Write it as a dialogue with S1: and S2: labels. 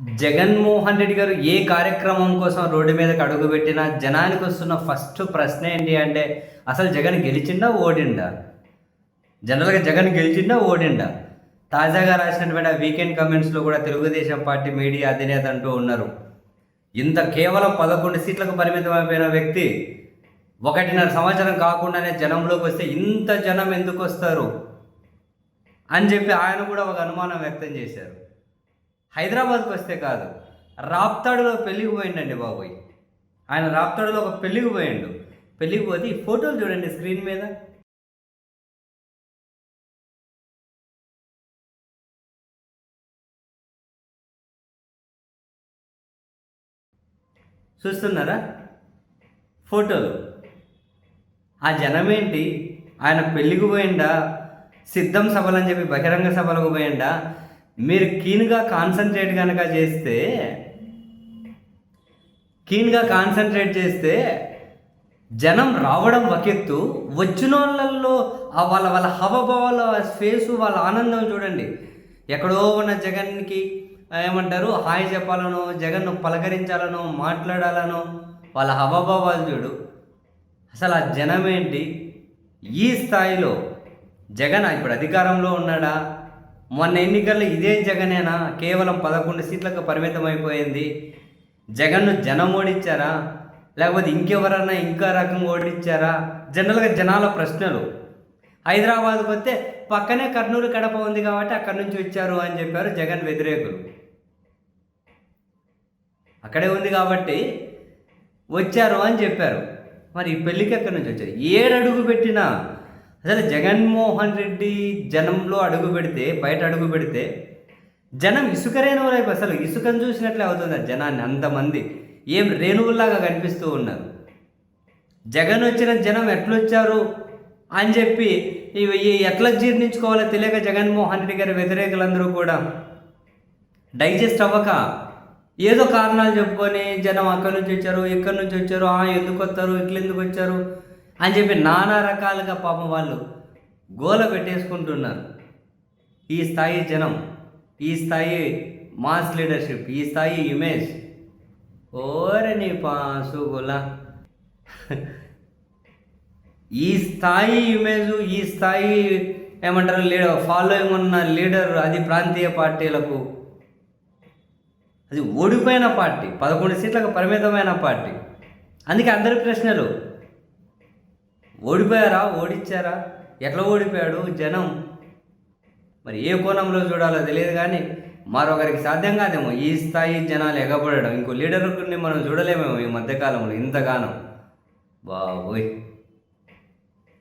S1: జగన్మోహన్ రెడ్డి గారు ఏ కార్యక్రమం కోసం రోడ్డు మీదకి అడుగుపెట్టినా జనానికి వస్తున్న ఫస్ట్ ప్రశ్న ఏంటి అంటే అసలు జగన్ గెలిచిండా ఓడిండా? జనరల్గా జగన్ గెలిచిండా ఓడిండా? తాజాగా రాసినటువంటి వీకెండ్ కమెంట్స్లో కూడా తెలుగుదేశం పార్టీ మీడియా అధినేత అంటూ ఉన్నారు. ఇంత కేవలం పదకొండు సీట్లకు పరిమితం అయిపోయిన వ్యక్తి ఒకటిన్నర సంవత్సరం కాకుండానే జనంలోకి వస్తే ఇంత జనం ఎందుకు వస్తారు? అని చెప్పి ఆయన కూడా ఒక అనుమానం వ్యక్తం చేశారు. హైదరాబాద్కి వస్తే కాదు రాప్తాడులో పెళ్ళికి పోయిండండి బాబోయ్. ఆయన రాప్తాడులో ఒక పెళ్ళికి పోయిండు. పెళ్ళికి పోతే ఈ ఫోటోలు చూడండి స్క్రీన్ మీద. చూస్తున్నారా? ఫోటోలు. ఆ జనమేంటి? ఆయన పెళ్ళికి పోయిండా? సిద్ధం సభలు అని చెప్పి బహిరంగ సభలకు పోయిండా? మీరు కీన్గా కాన్సన్ట్రేట్ కనుక చేస్తే కీన్గా కాన్సన్ట్రేట్ చేస్తే జనం రావడం వకెత్తు వచ్చిన వాళ్ళల్లో వాళ్ళ వాళ్ళ హవభావాల ఫేసు వాళ్ళ ఆనందం చూడండి. ఎక్కడో ఉన్న జగన్కి ఏమంటారు హాయ్ చెప్పాలనో జగన్ను పలకరించాలనో మాట్లాడాలనో వాళ్ళ హవభావాలు చూడు. అసలు ఆ జనం ఏంటి ఈ స్థాయిలో జగన్ ఇప్పుడు అధికారంలో ఉన్నాడా? మొన్న ఎన్నికల్లో ఇదే జగనేనా? కేవలం పదకొండు సీట్లకు పరిమితం అయిపోయింది జగన్ను జనం ఓడించారా లేకపోతే ఇంకెవరన్నా ఇంకా రకం ఓడించారా జనరల్గా జనాల ప్రశ్నలు. హైదరాబాద్కి వస్తే పక్కనే కర్నూలు కడప ఉంది కాబట్టి అక్కడి నుంచి వచ్చారు అని చెప్పారు జగన్ వ్యతిరేకులు. అక్కడే ఉంది కాబట్టి వచ్చారు అని చెప్పారు. మరి ఈ పెళ్ళికి ఎక్కడి నుంచి వచ్చారు? ఏడు అడుగు పెట్టినా అసలు జగన్మోహన్ రెడ్డి జనంలో అడుగు పెడితే బయట అడుగు పెడితే జనం ఇసుక రేణువులు అసలు ఇసుకను చూసినట్లే అవుతుంది జనాన్ని అంతమంది. ఏం రేణువుల్లాగా కనిపిస్తూ ఉన్నారు. జగన్ వచ్చిన జనం ఎట్లొచ్చారు అని చెప్పి ఈ ఎట్లా జీర్ణించుకోవాలో తెలియక జగన్మోహన్ రెడ్డి గారి వ్యతిరేకులందరూ కూడా డైజెస్ట్ అవ్వక ఏదో కారణాలు చెప్పుకొని జనం అక్కడి నుంచి వచ్చారు ఇక్కడి నుంచి వచ్చారు ఆ ఎందుకు వస్తారు ఇట్లా ఎందుకు వచ్చారు అని చెప్పి నానా రకాలుగా పాపం వాళ్ళు గోల పెట్టేసుకుంటున్నారు. ఈ స్థాయి జనం ఈ స్థాయి మాస్ లీడర్షిప్ ఈ స్థాయి ఇమేజ్. ఓరే నీ పాసుగుల ఈ స్థాయి ఇమేజ్ ఈ స్థాయి ఏమంటారు లీడర్ ఫాలోయింగ్ ఉన్న లీడర్ అది ప్రాంతీయ పార్టీలకు. అది ఓడిపోయిన పార్టీ పదకొండు సీట్లకు పరిమితమైన పార్టీ. అందుకే అందరి ప్రశ్నలు ఓడిపోయారా? ఓడిచ్చారా? ఎట్లా ఓడిపోయాడు జనం? మరి ఏ కోణంలో చూడాలో తెలియదు కానీ మరొకరికి సాధ్యం కాదేమో. ఈ స్థాయి జనాలు ఎగబడడం. ఇంకో లీడర్ని మనం చూడలేమేమో ఈ మధ్యకాలంలో ఇంతగానం. బాబోయ్.